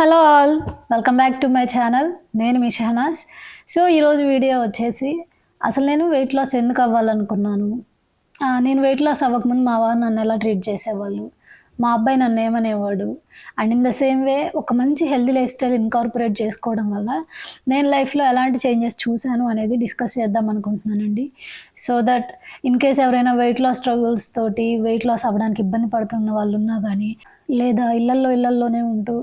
Hello all welcome back to my channel. నేను మీ so ఈరోజు వీడియో వచ్చేసి అసలు నేను వెయిట్ లాస్ ఎందుకు అవ్వాలనుకున్నాను? నేను వెయిట్ లాస్ అవ్వకముందు మా వారు నన్ను ఎలా ట్రీట్ చేసేవాళ్ళు? మా అబ్బాయి నన్ను ఏమనేవాడు? And in the same way ఒక మంచి హెల్దీ లైఫ్ స్టైల్ ఇన్కార్పొరేట్ చేసుకోవడం వల్ల నేను లైఫ్లో ఎలాంటి చేంజెస్ చూశాను అనేది డిస్కస్ చేద్దాం అనుకుంటున్నానండి. సో దట్ ఇన్ కేస్ ఎవరైనా వెయిట్ లాస్ స్ట్రగుల్స్ తోటి వెయిట్ లాస్ అవ్వడానికి ఇబ్బంది పడుతున్న వాళ్ళు ఉన్నా కానీ లేదా ఇళ్ళల్లో ఇళ్ళల్లోనే ఉంటూ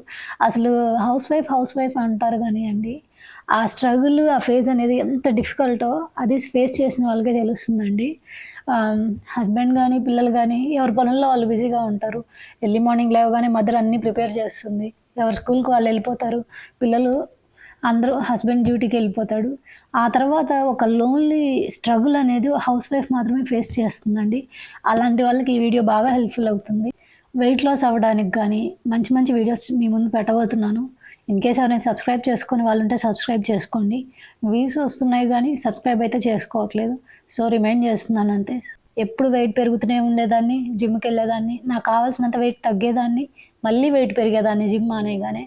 అసలు హౌస్ వైఫ్ హౌస్ వైఫ్ అంటారు కానీ అండి ఆ స్ట్రగుల్ ఆ ఫేజ్ అనేది ఎంత డిఫికల్టో అది ఫేస్ చేసిన వాళ్ళకే తెలుస్తుందండి. హస్బెండ్ కానీ పిల్లలు కానీ ఎవరి పనుల్లో వాళ్ళు బిజీగా ఉంటారు. ఎర్లీ మార్నింగ్ లేవగానే మదర్ అన్నీ ప్రిపేర్ చేస్తుంది. ఎవరి స్కూల్కి వాళ్ళు వెళ్ళిపోతారు. పిల్లలు అందరూ హస్బెండ్ డ్యూటీకి వెళ్ళిపోతాడు. ఆ తర్వాత ఒక లోన్లీ స్ట్రగుల్ అనేది హౌస్ వైఫ్ మాత్రమే ఫేస్ చేస్తుందండి. అలాంటి వాళ్ళకి ఈ వీడియో బాగా హెల్ప్ఫుల్ అవుతుంది. వెయిట్ లాస్ అవ్వడానికి కానీ మంచి మంచి వీడియోస్ మీ ముందు పెట్టబోతున్నాను. ఇన్ కేస్ ఎవరైనా సబ్స్క్రైబ్ చేసుకుని వాళ్ళు ఉంటే సబ్స్క్రైబ్ చేసుకోండి. వ్యూస్ వస్తున్నాయి కానీ సబ్స్క్రైబ్ అయితే చేసుకోవట్లేదు. సో రిమైండ్ చేస్తున్నాను అంతే. ఎప్పుడు వెయిట్ పెరుగుతూనే ఉండేదాన్ని జిమ్కి వెళ్ళేదాన్ని నాకు కావాల్సినంత వెయిట్ తగ్గేదాన్ని మళ్ళీ వెయిట్ పెరిగేదాన్ని జిమ్ అనేగానే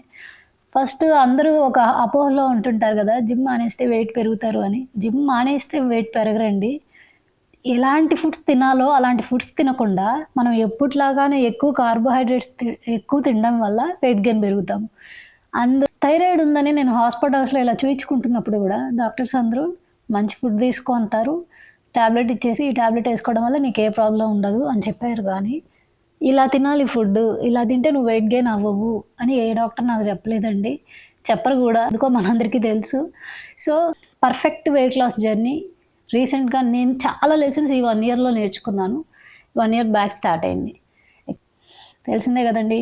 ఫస్ట్ అందరూ ఒక అపోహలో ఉంటుంటారు కదా జిమ్ మానేస్తే వెయిట్ పెరుగుతారు అని. జిమ్ మానేస్తే వెయిట్ పెరగరండి. ఎలాంటి ఫుడ్స్ తినాలో అలాంటి ఫుడ్స్ తినకుండా మనం ఎప్పటిలాగానే ఎక్కువ కార్బోహైడ్రేట్స్ తి- ఎక్కువ తినడం వల్ల వెయిట్ గెయిన్ పెరుగుతాం అండ్ థైరాయిడ్ ఉందని నేను హాస్పిటల్స్లో ఇలా చూయించుకుంటున్నప్పుడు కూడా డాక్టర్స్ అందరూ మంచి ఫుడ్ తీసుకో అంటారు ట్యాబ్లెట్ ఇచ్చేసి ఈ ట్యాబ్లెట్ వేసుకోవడం వల్ల నీకు ఏ ప్రాబ్లం ఉండదు అని చెప్పారు కానీ ఇలా తినాలి ఫుడ్ ఇలా తింటే నువ్వు వెయిట్ గెయిన్ అవ్వవు అని ఏ డాక్టర్ నాకు చెప్పలేదండి. చెప్పరు కూడా అందుకో మనందరికీ తెలుసు. So perfect weight loss journey రీసెంట్గా నేను చాలా లెసన్స్ ఈ వన్ ఇయర్లో నేర్చుకున్నాను. వన్ ఇయర్ బ్యాక్ స్టార్ట్ అయింది. తెలిసిందే కదండి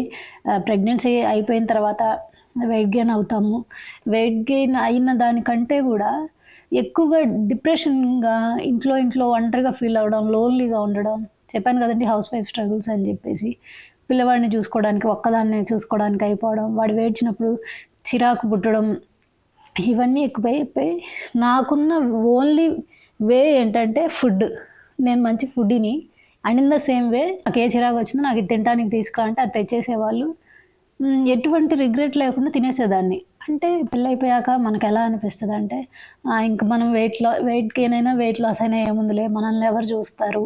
ప్రెగ్నెన్సీ అయిపోయిన తర్వాత వెయిట్ గెయిన్ అవుతాము. వెయిట్ గెయిన్ అయిన దానికంటే కూడా ఎక్కువగా డిప్రెషన్గా ఇంట్లో ఇంట్లో ఒంటరిగా ఫీల్ అవ్వడం లోన్లీగా ఉండడం చెప్పాను కదండి హౌస్ వైఫ్ స్ట్రగుల్స్ అని చెప్పేసి పిల్లవాడిని చూసుకోవడానికి ఒక్కదాన్ని చూసుకోవడానికి అయిపోవడం వాడు వేడ్చినప్పుడు చిరాకు పుట్టడం ఇవన్నీ ఎక్కువైపోయి నాకున్న ఓన్లీ వే ఏంటంటే ఫుడ్. నేను మంచి ఫుడ్ని and in the same way నాకు ఏ చిరాకు వచ్చినా నాకు ఇది తినడానికి తీసుకురంటే అది తెచ్చేసేవాళ్ళు. ఎటువంటి రిగ్రెట్ లేకుండా తినేసేదాన్ని. అంటే పెళ్ళైపోయాక మనకు ఎలా అనిపిస్తుంది అంటే ఇంక మనం వెయిట్ లా వెయిట్ గెయిన్ అయినా వెయిట్ లాస్ అయినా ఏముందిలే మనల్ని ఎవరు చూస్తారు.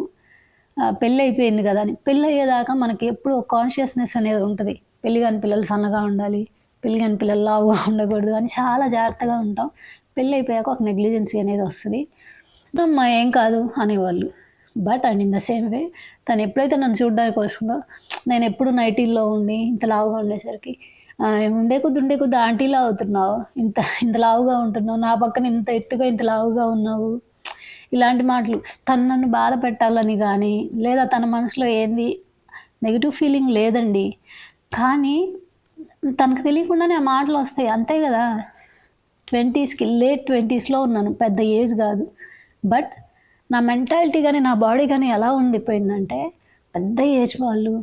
పెళ్ళి అయిపోయింది కదా అని. పెళ్ళి అయ్యేదాకా మనకి ఎప్పుడు కాన్షియస్నెస్ అనేది ఉంటుంది. పెళ్ళి కాని పిల్లలు సన్నగా ఉండాలి పెళ్ళి కాని పిల్లలు లావుగా ఉండకూడదు అని చాలా జాగ్రత్తగా ఉంటాం. పెళ్ళి అయిపోయాక ఒక నెగ్లిజెన్సీ అనేది వస్తుంది. అమ్మా ఏం కాదు అనేవాళ్ళు. But and in the same way తను ఎప్పుడైతే నన్ను చూడడానికి వస్తుందో నేను ఎప్పుడు నైటీల్లో ఉండి ఇంత లావుగా ఉండేసరికి ఉండే కొద్ది ఉండే కొద్ది ఆంటీలా అవుతున్నావు. ఇంత ఇంత లావుగా ఉంటున్నావు. నా పక్కన ఇంత ఎత్తుగా ఇంత లావుగా ఉన్నావు. ఇలాంటి మాటలు. తను నన్ను బాధ పెట్టాలని కానీ లేదా తన మనసులో ఏంది నెగిటివ్ ఫీలింగ్ లేదండి. కానీ తనకు తెలియకుండానే ఆ మాటలు వస్తాయి. అంతే కదా. ట్వంటీస్కి లేట్ ట్వంటీస్లో ఉన్నాను. పెద్ద ఏజ్ కాదు. బట్ నా మెంటాలిటీ కానీ నా బాడీ కానీ ఎలా ఉండిపోయిందంటే పెద్ద ఏజ్ వాళ్ళు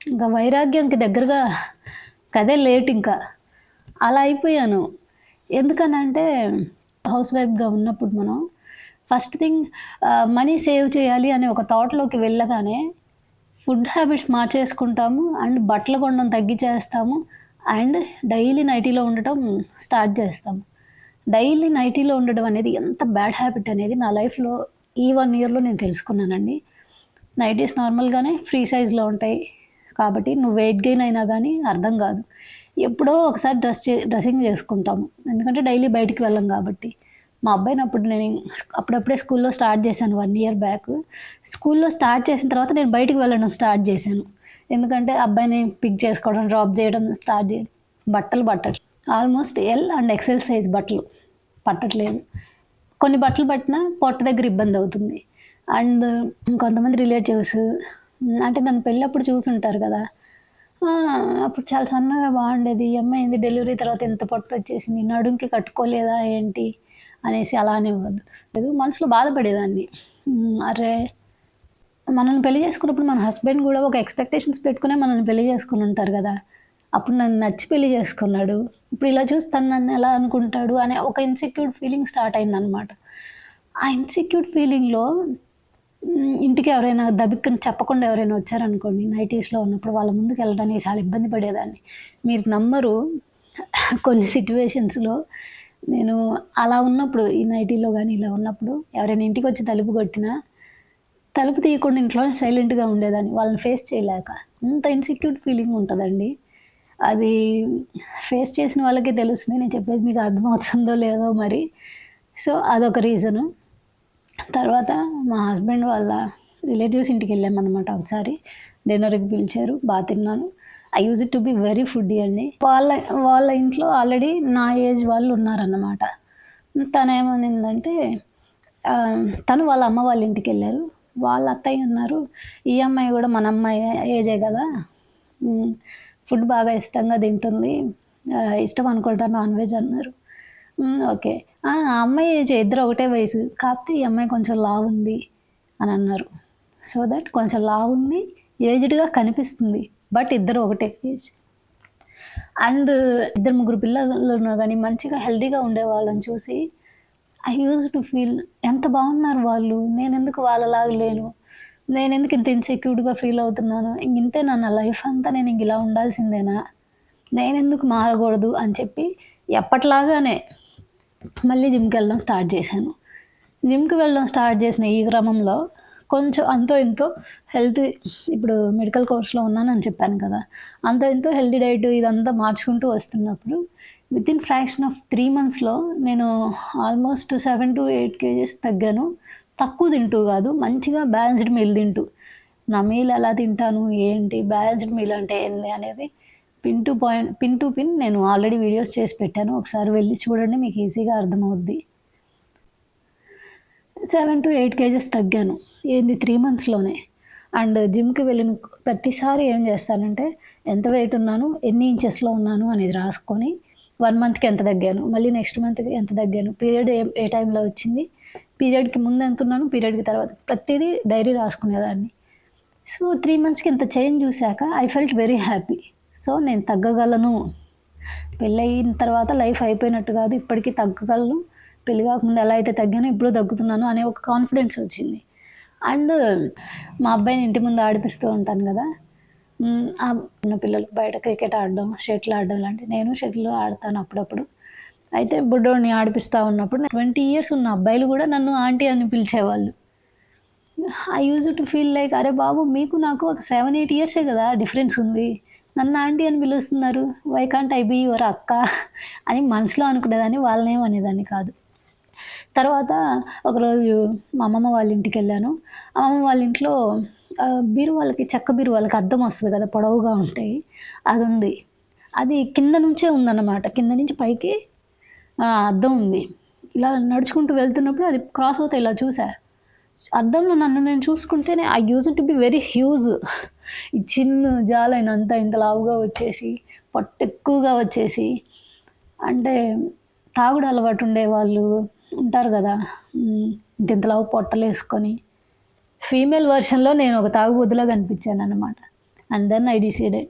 ఇంకా వైరాగ్యంకి దగ్గరగా కదే లేట్ ఇంకా. అలా అయిపోయాను. ఎందుకనంటే హౌస్ వైఫ్గా ఉన్నప్పుడు మనం ఫస్ట్ థింగ్ మనీ సేవ్ చేయాలి అనే ఒక థాట్లోకి వెళ్ళగానే ఫుడ్ హ్యాబిట్స్ మార్చేసుకుంటాము అండ్ బట్టలు కొనడం తగ్గించేస్తాము అండ్ డైలీ నైటీలో ఉండటం స్టార్ట్ చేస్తాము. డైలీ నైటీలో ఉండడం అనేది ఎంత బ్యాడ్ హ్యాబిట్ అనేది నా లైఫ్లో ఈ వన్ ఇయర్లో నేను తెలుసుకున్నానండి. నైటీస్ నార్మల్గానే ఫ్రీ సైజ్లో ఉంటాయి. కాబట్టి నువ్వు వెయిట్ గెయిన్ అయినా కానీ అర్థం కాదు. ఎప్పుడో ఒకసారి డ్రెస్ చే డ్రెస్సింగ్ చేసుకుంటాము. ఎందుకంటే డైలీ బయటికి వెళ్ళం కాబట్టి. మా అబ్బాయిని అప్పుడు నేను అప్పుడప్పుడే స్కూల్లో స్టార్ట్ చేశాను వన్ ఇయర్ బ్యాక్. స్కూల్లో స్టార్ట్ చేసిన తర్వాత నేను బయటికి వెళ్ళడం స్టార్ట్ చేశాను. ఎందుకంటే అబ్బాయిని పిక్ చేసుకోవడం డ్రాప్ చేయడం స్టార్ట్ చేయడం బట్టలు బట్టలు. Almost L and XL size బట్టలు. పట్టట్లేదు. కొన్ని బట్టలు పట్టినా పొట్ట దగ్గర ఇబ్బంది అవుతుంది. అండ్ కొంతమంది రిలేటివ్స్ అంటే నన్ను పెళ్ళప్పుడు చూసుంటారు కదా. అప్పుడు చాలా సన్నగా బాగుండేది. ఈ అమ్మాయి ఏంది డెలివరీ తర్వాత ఎంత పొట్ట వచ్చేసింది నడుంకి కట్టుకోలేదా ఏంటి అనేసి అలానే లేదు మనసులో బాధపడేదాన్ని. అరే మనల్ని పెళ్ళి చేసుకున్నప్పుడు మన హస్బెండ్ కూడా ఒక ఎక్స్పెక్టేషన్స్ పెట్టుకునే మనల్ని పెళ్ళి చేసుకుని ఉంటారు కదా. అప్పుడు నన్ను నచ్చి పెళ్ళి చేసుకున్నాడు. ఇప్పుడు ఇలా చూస్తాను నన్ను ఎలా అనుకుంటాడు అనే ఒక ఇన్సెక్యూర్ ఫీలింగ్ స్టార్ట్ అయిందనమాట ఆ ఇన్సెక్యూర్ ఫీలింగ్లో ఇంటికి ఎవరైనా దబిక్కని చెప్పకుండా ఎవరైనా వచ్చారనుకోండి నైటీస్లో ఉన్నప్పుడు వాళ్ళ ముందుకు వెళ్ళడానికి చాలా ఇబ్బంది పడేదాన్ని. మీరు నమ్మరు కొన్ని సిట్యువేషన్స్లో నేను అలా ఉన్నప్పుడు ఈ నైటీలో కానీ ఇలా ఉన్నప్పుడు ఎవరైనా ఇంటికి వచ్చి తలుపు కొట్టినా తలుపు తీయకుండా ఇంట్లో సైలెంట్గా ఉండేదాన్ని. వాళ్ళని ఫేస్ చేయలేక. అంత ఇన్సెక్యూర్ ఫీలింగ్ ఉంటుందండి. అది ఫేస్ చేసిన వాళ్ళకే తెలుస్తుంది. నేను చెప్పేది మీకు అర్థమవుతుందో లేదో మరి. సో అదొక రీజను తర్వాత మా హస్బెండ్ వాళ్ళ రిలేటివ్స్ ఇంటికి వెళ్ళామన్నమాట ఒకసారి. డిన్నర్కి పిలిచారు బాగా తిన్నాను. I use it to be very food అండి. వాళ్ళ వాళ్ళ ఇంట్లో ఆల్రెడీ నా ఏజ్ వాళ్ళు ఉన్నారన్నమాట. తను ఏమనిందంటే తను వాళ్ళ అమ్మ వాళ్ళ ఇంటికి వెళ్ళారు. వాళ్ళ అత్తయ్య అన్నారు ఈ అమ్మాయి కూడా మన అమ్మాయి ఏజే కదా. ఫుడ్ బాగా ఇష్టంగా తింటుంది. ఇష్టం అనుకుంటా నాన్ వెజ్ అన్నారు. ఓకే. "ఆ, అమ్మాయి ఏజ్ ఇద్దరు ఒకటే వయసు. కాకపోతే ఈ అమ్మాయి కొంచెం లావు ఉంది అని అన్నారు. సో దట్ కొంచెం లావు ఉంది ఏజ్డ్గా కనిపిస్తుంది. బట్ ఇద్దరు ఒకటే ఏజ్. అండ్ ఇద్దరు ముగ్గురు పిల్లలు కానీ మంచిగా హెల్తీగా ఉండే వాళ్ళని చూసి ఐ యూజ్ టు ఫీల్ ఎంత బాగున్నారు వాళ్ళు? నేను ఎందుకు వాళ్ళలాగా లేను? నేను ఎందుకు ఇంత ఇన్సెక్యూర్డ్గా ఫీల్ అవుతున్నాను? ఇంక ఇంతే నా లైఫ్ అంతా నేను ఇంక ఇలా ఉండాల్సిందేనా? నేను ఎందుకు మారకూడదు అని చెప్పి ఎప్పట్లాగానే మళ్ళీ జిమ్కి వెళ్ళడం స్టార్ట్ చేశాను. జిమ్కి వెళ్ళడం స్టార్ట్ చేసిన ఈ క్రమంలో కొంచెం అంతో ఎంతో హెల్త్ ఇప్పుడు మెడికల్ కోర్స్లో ఉన్నానని చెప్పాను కదా. అంతో ఎంతో హెల్తీ డైట్ ఇదంతా మార్చుకుంటూ వస్తున్నప్పుడు with in fraction of three మంత్స్లో నేను almost seven to eight kgs తగ్గాను. తక్కువ తింటూ కాదు మంచిగా బ్యాలెన్స్డ్ మీల్ తింటూ. నా మీల్ ఎలా తింటాను ఏంటి బ్యాలెన్స్డ్ మీల్ అంటే ఏంది అనేది pin to point pin to pin నేను ఆల్రెడీ వీడియోస్ చేసి పెట్టాను. ఒకసారి వెళ్ళి చూడండి మీకు ఈజీగా అర్థమవుద్ది. సెవెన్ టు ఎయిట్ కేజెస్ తగ్గాను. ఏంది త్రీ మంత్స్లోనే అండ్ జిమ్కి వెళ్ళిన ప్రతిసారి ఏం చేస్తానంటే ఎంత వెయిట్ ఉన్నాను ఎన్ని ఇంచెస్లో ఉన్నాను అనేది రాసుకొని వన్ మంత్కి ఎంత తగ్గాను మళ్ళీ నెక్స్ట్ మంత్కి ఎంత తగ్గాను. పీరియడ్ ఏ ఏ టైంలో వచ్చింది? పీరియడ్కి ముందు ఎంత ఉన్నాను పీరియడ్కి తర్వాత ప్రతిదీ డైరీ రాసుకునేదాన్ని. సో త్రీ మంత్స్కి ఇంత చేంజ్ చూశాక I felt very happy. So నేను తగ్గగలను. పెళ్ళయిన తర్వాత లైఫ్ అయిపోయినట్టు కాదు ఇప్పటికీ తగ్గగలను. పెళ్ళి కాకముందు ఎలా అయితే తగ్గానో ఇప్పుడు తగ్గుతున్నాను అనే ఒక కాన్ఫిడెన్స్ వచ్చింది. అండ్ మా అబ్బాయిని ఇంటి ముందు ఆడిపిస్తూ ఉంటాను కదా. ఆ చిన్న పిల్లలు బయట క్రికెట్ ఆడడం షటిల్ ఆడడం లాంటి నేను షటిల్ ఆడతాను అప్పుడప్పుడు. అయితే బుడ్డోడిని ఆడిపిస్తూ ఉన్నప్పుడు ట్వంటీ ఇయర్స్ ఉన్న అబ్బాయిలు కూడా నన్ను ఆంటీ అని పిలిచేవాళ్ళు. I use to feel like అరే బాబు మీకు నాకు ఒక సెవెన్ ఎయిట్ ఇయర్సే కదా డిఫరెన్స్ ఉంది. నన్ను ఆంటీ అని పిలుస్తున్నారు. Why can't I be your అక్క? అని మనసులో అనుకునేదాన్ని వాళ్ళనేమనేదాన్ని కాదు. తర్వాత ఒకరోజు మా అమ్మమ్మ వాళ్ళ ఇంటికి వెళ్ళాను. అమ్మమ్మ వాళ్ళ ఇంట్లో బీరువాళ్ళకి బీరు వాళ్ళకి చెక్క బీరు వాళ్ళకి అద్దం వస్తుంది కదా పొడవుగా ఉంటాయి. అది ఉంది. అది కింద నుంచే ఉందన్నమాట. కింద నుంచి పైకి అద్దం ఉంది. ఇలా నడుచుకుంటూ వెళ్తున్నప్పుడు అది క్రాస్ అవుతాయి ఇలా చూశారు అద్దంలో నన్ను నేను చూసుకుంటేనే I use to be very huge ఈ చిన్న జాలైన అంత ఇంత లావుగా వచ్చేసి పొట్ట ఎక్కువగా వచ్చేసి అంటే తాగుడు అలవాటు ఉండే వాళ్ళు ఉంటారు కదా ఇంత ఇంత లావు పొట్టలు వేసుకొని. ఫీమేల్ వర్షన్లో నేను ఒక తాగుబోతులా కనిపించాను అనమాట అండ్ దెన్ ఐ డిసైడెడ్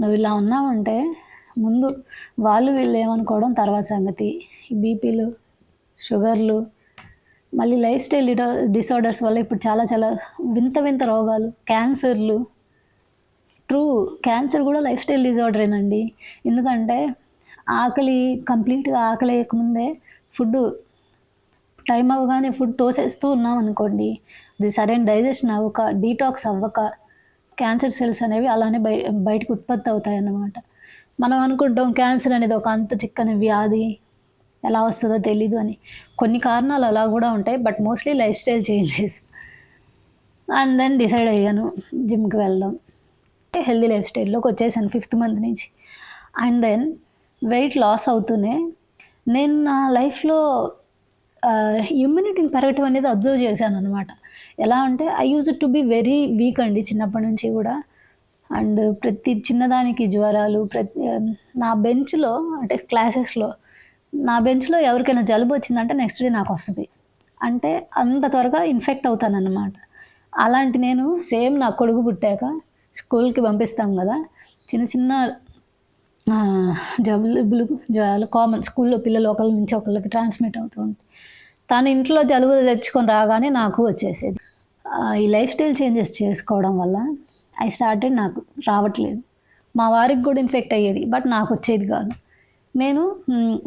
నువ్వు ఇలా ఉన్నావంటే ముందు వాళ్ళు వీళ్ళు ఏమనుకోవడం తర్వాత సంగతి. బీపీలు షుగర్లు మళ్ళీ లైఫ్ స్టైల్ డిసార్డర్స్ వల్ల ఇప్పుడు చాలా చాలా వింత వింత రోగాలు క్యాన్సర్లు. ట్రూ క్యాన్సర్ కూడా లైఫ్ స్టైల్ డిజార్డరేనండి ఎందుకంటే ఆకలి కంప్లీట్గా ఆకలి వేయకముందే ఫుడ్ టైం అవ్వగానే ఫుడ్ తోసేస్తూ ఉన్నాం అనుకోండి అది సరైన డైజెషన్ అవ్వక డీటాక్స్ అవ్వక క్యాన్సర్ సెల్స్ అనేవి అలానే బయ బయటకు ఉత్పత్తి అవుతాయి అన్నమాట మనం అనుకుంటాం క్యాన్సర్ అనేది ఒక అంత చిక్కని వ్యాధి ఎలా వస్తుందో తెలీదు అని. కొన్ని కారణాలు అలా కూడా ఉంటాయి but mostly life style changes. And then decide అయ్యాను జిమ్కి వెళ్ళడం. హెల్దీ లైఫ్ స్టైల్లోకి వచ్చేసాను ఫిఫ్త్ మంత్ నుంచి. అండ్ దెన్ వెయిట్ లాస్ అవుతూనే నేను నా లైఫ్లో ఇమ్యూనిటీని పెరగటం అనేది అబ్జర్వ్ చేశాను అనమాట ఎలా అంటే I use to be very weak అండి చిన్నప్పటి నుంచి కూడా. అండ్ ప్రతి చిన్నదానికి జ్వరాలు ప్రతి నా బెంచ్లో అంటే క్లాసెస్లో నా బెంచ్లో ఎవరికైనా జలుబు వచ్చిందంటే నెక్స్ట్ డే నాకు వస్తుంది. అంటే అంత త్వరగా ఇన్ఫెక్ట్ అవుతానన్నమాట. అలాంటి నేను సేమ్ నా కొడుకు పుట్టాక స్కూల్కి పంపిస్తాం కదా చిన్న చిన్న జలుబులు జ్వరాలు కామన్ స్కూల్లో పిల్లలు ఒకరి నుంచి ఒకరికి ట్రాన్స్మిట్ అవుతూ ఉంటాయి. తను ఇంట్లో జలుబు తెచ్చుకొని రాగానే నాకు వచ్చేసేది. ఈ లైఫ్ స్టైల్ చేంజెస్ చేసుకోవడం వల్ల ఐ స్టార్టెడ్ నాకు రావట్లేదు. మా వారికి కూడా ఇన్ఫెక్ట్ అయ్యేది బట్ నాకు వచ్చేది కాదు. నేను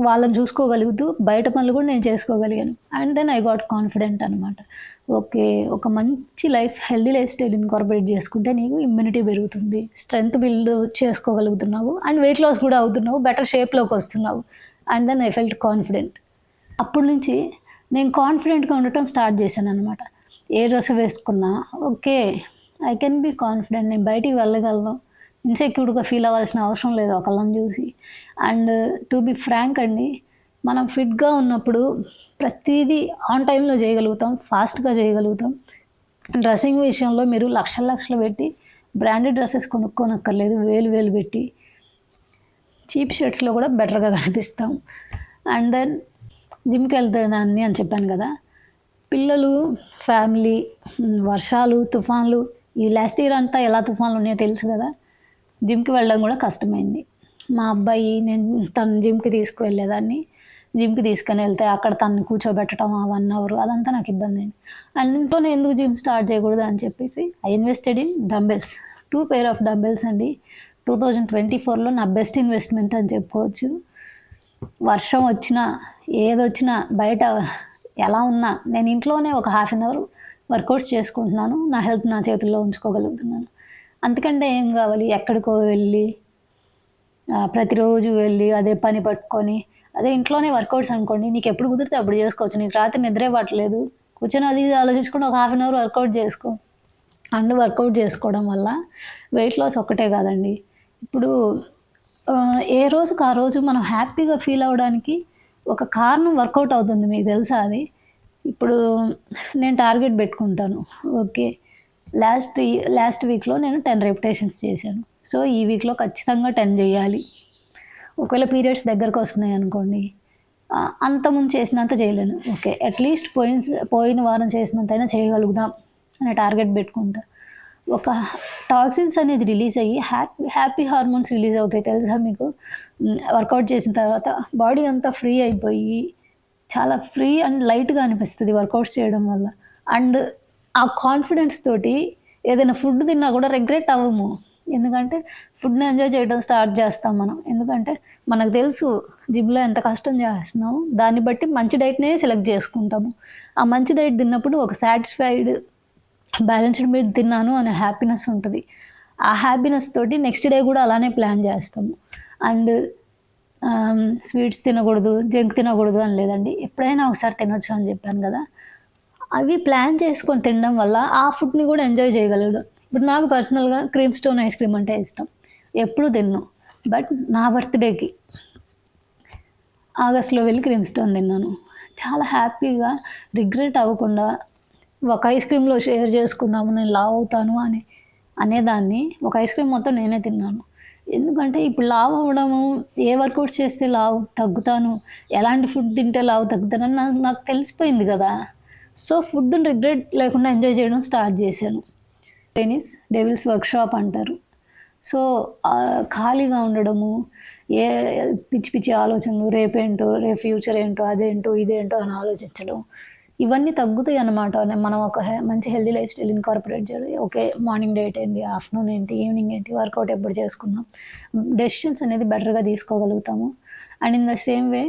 వాళ్ళని చూసుకోగలుగుతూ బయట పనులు కూడా నేను చేసుకోగలిగాను. And then I got confident అనమాట ఓకే ఒక మంచి life healthy life style incorporate చేసుకుంటే నీకు ఇమ్యూనిటీ పెరుగుతుంది. స్ట్రెంగ్త్ బిల్డ్ చేసుకోగలుగుతున్నావు. అండ్ వెయిట్ లాస్ కూడా అవుతున్నావు. బెటర్ షేప్లోకి వస్తున్నావు. And then I felt confident అప్పటి నుంచి నేను కాన్ఫిడెంట్గా ఉండటం స్టార్ట్ చేశాను అనమాట ఏ డ్రెస్ వేసుకున్నా okay I can be confident నేను బయటికి వెళ్ళగలను. ఇన్సెక్యూర్డ్గా ఫీల్ అవ్వాల్సిన అవసరం లేదు ఒకళ్ళని చూసి. అండ్ టు బి ఫ్రాంక్ అండి మనం ఫిట్గా ఉన్నప్పుడు ప్రతిదీ ఆన్ టైంలో చేయగలుగుతాం ఫాస్ట్గా చేయగలుగుతాం. డ్రెస్సింగ్ విషయంలో మీరు లక్షల లక్షలు పెట్టి బ్రాండెడ్ డ్రెస్సెస్ కొనుక్కోనక్కర్లేదు వేలు వేలు పెట్టి. చీప్ షర్ట్స్లో కూడా బెటర్గా కనిపిస్తాం. అండ్ దెన్ జిమ్కి వెళ్తానని అని చెప్పాను కదా. పిల్లలు ఫ్యామిలీ వర్షాలు తుఫాన్లు ఈ లాస్ట్ ఇయర్ అంతా ఎలా తుఫాన్లు ఉన్నాయో తెలుసు కదా? జిమ్కి వెళ్ళడం కూడా కష్టమైంది. మా అబ్బాయి నేను తను జిమ్కి తీసుకువెళ్ళేదాన్ని. జిమ్కి తీసుకుని వెళ్తే అక్కడ తను కూర్చోబెట్టడం ఆ వన్ అవర్ అదంతా నాకు ఇబ్బంది అయింది. అండ్ ఇంట్లోనే నేను ఎందుకు జిమ్ స్టార్ట్ చేయకూడదు అని చెప్పేసి I invested in dumbbells two pair of dumbbells అండి. టూ థౌజండ్ ట్వంటీ ఫోర్లో నా బెస్ట్ ఇన్వెస్ట్మెంట్ అని చెప్పుకోవచ్చు. వర్షం వచ్చినా ఏదొచ్చినా బయట ఎలా ఉన్నా నేను ఇంట్లోనే ఒక హాఫ్ అన్ అవర్ వర్కౌట్స్ చేసుకుంటున్నాను. నా హెల్త్ నా చేతుల్లో ఉంచుకోగలుగుతున్నాను. అంతకంటే ఏం కావాలి? ఎక్కడికో వెళ్ళి ప్రతిరోజు వెళ్ళి అదే పని పట్టుకొని అదే ఇంట్లోనే వర్కౌట్స్ అనుకోండి. నీకు ఎప్పుడు కుదిరితే అప్పుడు చేసుకోవచ్చు. నీకు రాత్రి నిద్రే పట్టలేదు. కూర్చొని అది ఇది ఆలోచించుకుని ఒక హాఫ్ అన్ అవర్ వర్కౌట్ చేసుకో. అండ్ వర్కౌట్ చేసుకోవడం వల్ల వెయిట్ లాస్ ఒక్కటే కాదండి. ఇప్పుడు ఏ రోజుకి ఆ రోజు మనం హ్యాపీగా ఫీల్ అవ్వడానికి ఒక కారణం వర్కౌట్ అవుతుంది మీకు తెలుసా అది? ఇప్పుడు నేను టార్గెట్ పెట్టుకుంటాను. ఓకే. లాస్ట్ లాస్ట్ వీక్లో నేను టెన్ రెప్యుటేషన్స్ చేశాను. సో ఈ వీక్లో ఖచ్చితంగా టెన్ చేయాలి. ఒకవేళ పీరియడ్స్ దగ్గరకు వస్తున్నాయి అనుకోండి ఆ, అంత ముందు చేసినంత చేయలేను. ఓకే. అట్లీస్ట్ పోయిన పోయిన వారం చేసినంతైనా చేయగలుగుదాం అనే టార్గెట్ పెట్టుకుంటా. ఒక టాక్సిన్స్ అనేది రిలీజ్ అయ్యి హ్యాపీ హ్యాపీ హార్మోన్స్ రిలీజ్ అవుతాయి తెలుసా మీకు? వర్కౌట్ చేసిన తర్వాత బాడీ అంతా ఫ్రీ అయిపోయి చాలా ఫ్రీ అండ్ లైట్గా అనిపిస్తుంది వర్కౌట్స్ చేయడం వల్ల. అండ్ ఆ కాన్ఫిడెన్స్ తోటి ఏదైనా ఫుడ్ తిన్నా కూడా రిగ్రెట్ అవ్వము. ఎందుకంటే ఫుడ్ని ఎంజాయ్ చేయడం స్టార్ట్ చేస్తాం మనం. ఎందుకంటే మనకు తెలుసు జిమ్లో ఎంత కష్టం చేస్తున్నాం దాన్ని బట్టి మంచి డైట్నే సెలెక్ట్ చేసుకుంటాము. ఆ మంచి డైట్ తిన్నప్పుడు ఒక సాటిస్ఫైడ్ బ్యాలెన్స్డ్ మీట్ తిన్నాను అనే హ్యాపీనెస్ ఉంటుంది. ఆ హ్యాపీనెస్ తోటి నెక్స్ట్ డే కూడా అలానే ప్లాన్ చేస్తాము. అండ్ స్వీట్స్ తినకూడదు జంక్ తినకూడదు అని లేదండి ఎప్పుడైనా ఒకసారి తినొచ్చు అని చెప్పాను కదా. అవి ప్లాన్ చేసుకొని తినడం వల్ల ఆ ఫుడ్ని కూడా ఎంజాయ్ చేయగలడు. ఇప్పుడు నాకు పర్సనల్గా క్రీమ్ స్టోన్ ఐస్ క్రీమ్ అంటే ఇష్టం. ఎప్పుడు తిన్ను. బట్ నా బర్త్డేకి ఆగస్ట్లో వెళ్ళి క్రీమ్ స్టోన్ తిన్నాను. చాలా హ్యాపీగా రిగ్రెట్ అవ్వకుండా ఒక ఐస్ క్రీమ్లో షేర్ చేసుకుందాము నేను లావ్ అవుతాను అని అనేదాన్ని ఒక ఐస్ క్రీమ్ మొత్తం నేనే తిన్నాను. ఎందుకంటే ఇప్పుడు లావ్ అవ్వడము ఏ వర్కౌట్స్ చేస్తే లావ్ తగ్గుతాను ఎలాంటి ఫుడ్ తింటే లావ్ తగ్గుతానని నాకు నాకు తెలిసిపోయింది కదా. సో ఫుడ్ని రిగ్రెట్ లేకుండా ఎంజాయ్ చేయడం స్టార్ట్ చేశాను. టెన్నిస్ డెవిల్స్ వర్క్షాప్ అంటారు. సో ఖాళీగా ఉండడము ఏ పిచ్చి పిచ్చి ఆలోచనలు రేపేంటో రేపు ఫ్యూచర్ ఏంటో అదేంటో ఇదేంటో అని ఆలోచించడం ఇవన్నీ తగ్గుతాయి అన్నమాట. మనం ఒక హె- మంచి హెల్దీ లైఫ్ స్టైల్ ఇన్కార్పొరేట్ చేయాలి ఓకే మార్నింగ్ డేట్ ఏంటి ఆఫ్టర్నూన్ ఏంటి ఈవినింగ్ ఏంటి వర్కౌట్ ఎప్పుడు చేసుకుందాం డెసిషన్స్ అనేది బెటర్గా తీసుకోగలుగుతాము. And in the same way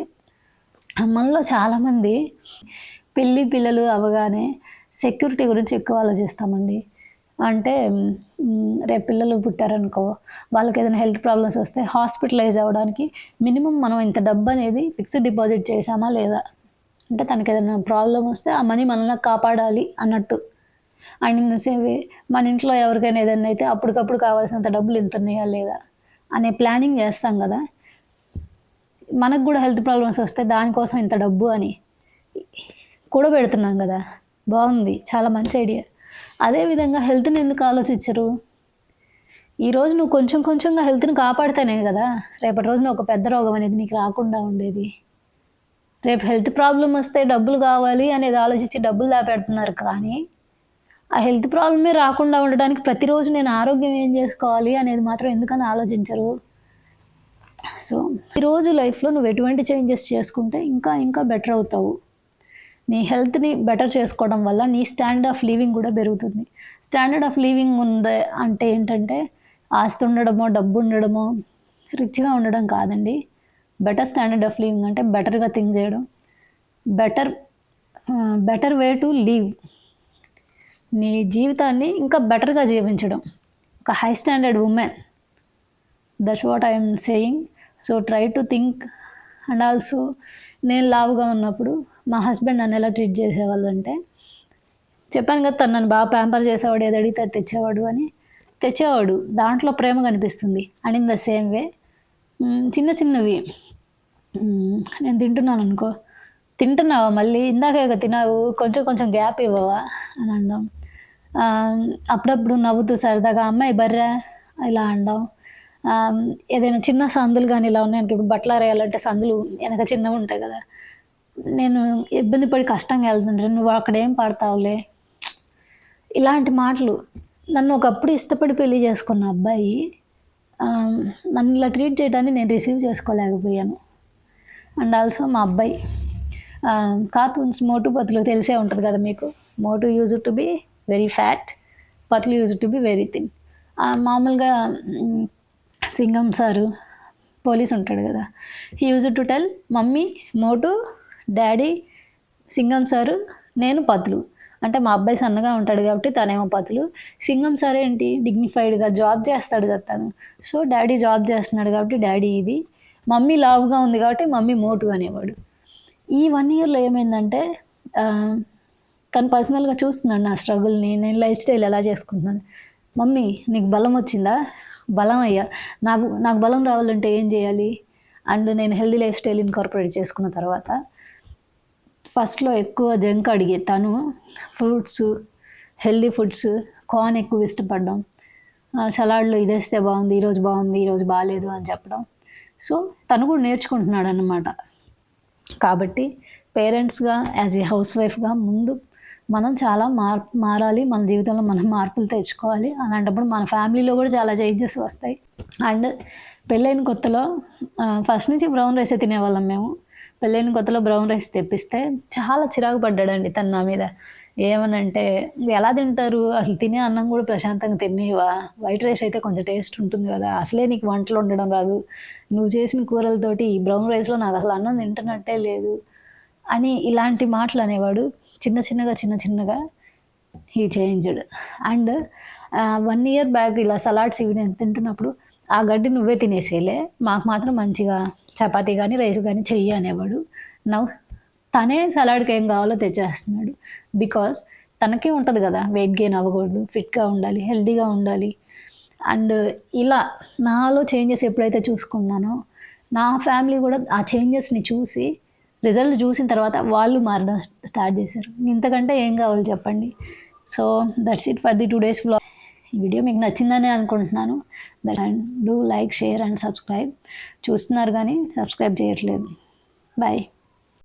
మనలో చాలామంది పెళ్ళి పిల్లలు అవగానే సెక్యూరిటీ గురించి ఎక్కువ ఆలోచిస్తామండి. అంటే రేపు పిల్లలు పుట్టారనుకో వాళ్ళకి ఏదైనా హెల్త్ ప్రాబ్లమ్స్ వస్తే హాస్పిటలైజ్ అవ్వడానికి మినిమం మనం ఇంత డబ్బు అనేది ఫిక్స్డ్ డిపాజిట్ చేసామా లేదా? అంటే తనకి ఏదైనా ప్రాబ్లం వస్తే ఆ మనీ మనల్ని కాపాడాలి అన్నట్టు. And in the same way మన ఇంట్లో ఎవరికైనా ఏదైనా అయితే అప్పటికప్పుడు కావాల్సినంత డబ్బులు ఇంత ఉన్నాయా లేదా అనే ప్లానింగ్ చేస్తాం కదా. మనకు కూడా హెల్త్ ప్రాబ్లమ్స్ వస్తే దానికోసం ఇంత డబ్బు అని కూడబెడుతున్నాం కదా. బాగుంది. చాలా మంచి ఐడియా. అదేవిధంగా హెల్త్ని ఎందుకు ఆలోచించరు? ఈరోజు నువ్వు కొంచెం కొంచెంగా హెల్త్ని కాపాడితేనే కదా రేపటి రోజున ఒక పెద్ద రోగం అనేది నీకు రాకుండా ఉండేది. రేపు హెల్త్ ప్రాబ్లం వస్తే డబ్బులు కావాలి అనేది ఆలోచించి డబ్బులు దాపెడుతున్నారు. కానీ ఆ హెల్త్ ప్రాబ్లమే రాకుండా ఉండడానికి ప్రతిరోజు నేను ఆరోగ్యం ఏం చేసుకోవాలి అనేది మాత్రం ఎందుకని ఆలోచించరు. సో ఈరోజు లైఫ్లో నువ్వు ఎటువంటి చేంజెస్ చేసుకుంటే ఇంకా ఇంకా బెటర్ అవుతావు. నీ హెల్త్ని బెటర్ చేసుకోవడం వల్ల నీ స్టాండర్డ్ ఆఫ్ లివింగ్ కూడా పెరుగుతుంది. స్టాండర్డ్ ఆఫ్ లివింగ్ ఉంది అంటే ఏంటంటే ఆస్తి ఉండడమో డబ్బు ఉండడమో రిచ్గా ఉండడం కాదండి. బెటర్ స్టాండర్డ్ ఆఫ్ లివింగ్ అంటే బెటర్గా థింక్ చేయడం better better way to leave నీ జీవితాన్ని ఇంకా బెటర్గా జీవించడం. ఒక high standard women that's what I'm saying so try to think and also నేను లావుగా ఉన్నప్పుడు మా హస్బెండ్ నన్ను ఎలా ట్రీట్ చేసేవాళ్ళు అంటే చెప్పాను కదా తను నన్ను బాగా ప్యాంపర్ చేసేవాడు ఏది అడిగితే అది తెచ్చేవాడు అని. తెచ్చేవాడు దాంట్లో ప్రేమ కనిపిస్తుంది. And in the same way చిన్న చిన్నవి. నేను తింటున్నాను అనుకో తింటున్నావా మళ్ళీ? ఇందాక తినావు కొంచెం కొంచెం గ్యాప్ ఇవ్వవా? అని అనడం అప్పుడప్పుడు నవ్వుతూ సరదాగా అమ్మాయి బర్రా ఇలా అనడం ఏదైనా చిన్న సందులు కానీ ఇలా ఉన్నాయి ఇప్పుడు బట్టలు రేయాలంటే సందులు వెనక చిన్నవి ఉంటాయి కదా. నేను ఇబ్బంది పడి కష్టంగా వెళ్తుంటే నువ్వు అక్కడేం పాడతావులే పడతావులే? ఇలాంటి మాటలు. నన్ను ఒకప్పుడు ఇష్టపడి పెళ్ళి చేసుకున్న అబ్బాయి నన్ను ఇలా ట్రీట్ చేయడాన్ని నేను రిసీవ్ చేసుకోలేకపోయాను. అండ్ ఆల్సో మా అబ్బాయి కార్టూన్స్ మోటు పతులు తెలిసే ఉంటుంది కదా మీకు? Motu use to be very fat Patlu use to be very thin మామూలుగా సింగం సారు పోలీస్ ఉంటాడు కదా. He use to tell mummy Motu daddy Singham sir నేను పతులు అంటే మా అబ్బాయి సన్నగా ఉంటాడు కాబట్టి తనేమో పతులు సింగం సార్ ఏంటి? డిగ్నిఫైడ్గా జాబ్ చేస్తాడు కదా తను. సో డాడీ జాబ్ చేస్తున్నాడు కాబట్టి డాడీ ఇది. మమ్మీ లావుగా ఉంది కాబట్టి మమ్మీ మోటు అనేవాడు. ఈ వన్ ఇయర్లో ఏమైందంటే తను పర్సనల్గా చూస్తున్నాడు నా స్ట్రగుల్ని నేను లైఫ్ స్టైల్ ఎలా చేసుకుంటున్నాను. మమ్మీ నీకు బలం వచ్చిందా? బలం అయ్యా. నాకు నాకు బలం రావాలంటే ఏం చేయాలి? అండ్ నేను హెల్దీ లైఫ్ స్టైల్ ఇన్కార్పొరేట్ చేసుకున్న తర్వాత ఫస్ట్లో ఎక్కువ జంక్ అడిగే. తను ఫ్రూట్స్ హెల్దీ ఫుడ్స్ కార్న్ ఎక్కువ ఇష్టపడడం. సలాడ్లో ఇదేస్తే బాగుంది ఈరోజు బాగుంది ఈరోజు బాగాలేదు అని చెప్పడం. సో తను కూడా నేర్చుకుంటున్నాడు అన్నమాట కాబట్టి పేరెంట్స్గా యాజ్ ఏ హౌస్ వైఫ్గా ముందు మనం చాలా మార్ మారాలి మన జీవితంలో మనం మార్పులు తెచ్చుకోవాలి. అలాంటప్పుడు మన ఫ్యామిలీలో కూడా చాలా చేంజెస్ వస్తాయి. అండ్ పెళ్ళైన కొత్తలో ఫస్ట్ నుంచి బ్రౌన్ రైసే తినేవాళ్ళం మేము. పెళ్ళైన కొత్తలో బ్రౌన్ రైస్ తెప్పిస్తే చాలా చిరాకు పడ్డాడండి తను నా మీద. ఏమనంటే ఎలా తింటారు? అసలు తినే అన్నం కూడా ప్రశాంతంగా తినేవా వైట్ రైస్ అయితే కొంచెం టేస్ట్ ఉంటుంది కదా అసలే నీకు వంటలు ఉండడం రాదు. నువ్వు చేసిన కూరలతోటి ఈ బ్రౌన్ రైస్లో నాకు అసలు అన్నం తింటున్నట్టే లేదు అని ఇలాంటి మాటలు అనేవాడు చిన్న చిన్నగా చిన్న చిన్నగా he changed. And one year back ఇలా సలాడ్స్ ఇవి నేను తింటున్నప్పుడు ఆ గడ్డి నువ్వే తినేసేలే మాకు మాత్రం మంచిగా చపాతీ కానీ రైస్ కానీ చెయ్యి అనేవాడు. నవ్వు తనే సలాడ్కి ఏం కావాలో తెచ్చేస్తున్నాడు. బికాస్ తనకే ఉంటుంది కదా వెయిట్ గెయిన్ అవ్వకూడదు ఫిట్గా ఉండాలి హెల్దీగా ఉండాలి. అండ్ ఇలా నాలో చేంజెస్ ఎప్పుడైతే చూసుకున్నానో నా ఫ్యామిలీ కూడా ఆ చేంజెస్ని చూసి రిజల్ట్ చూసిన తర్వాత వాళ్ళు మారడం స్టార్ట్ చేశారు. ఇంతకంటే ఏం కావాలి చెప్పండి? So that's it for the two days blog ఈ వీడియో మీకు నచ్చిందని అనుకుంటున్నాను. That and do like share and subscribe చూస్తున్నారు కానీ సబ్స్క్రైబ్ చేయట్లేదు. బాయ్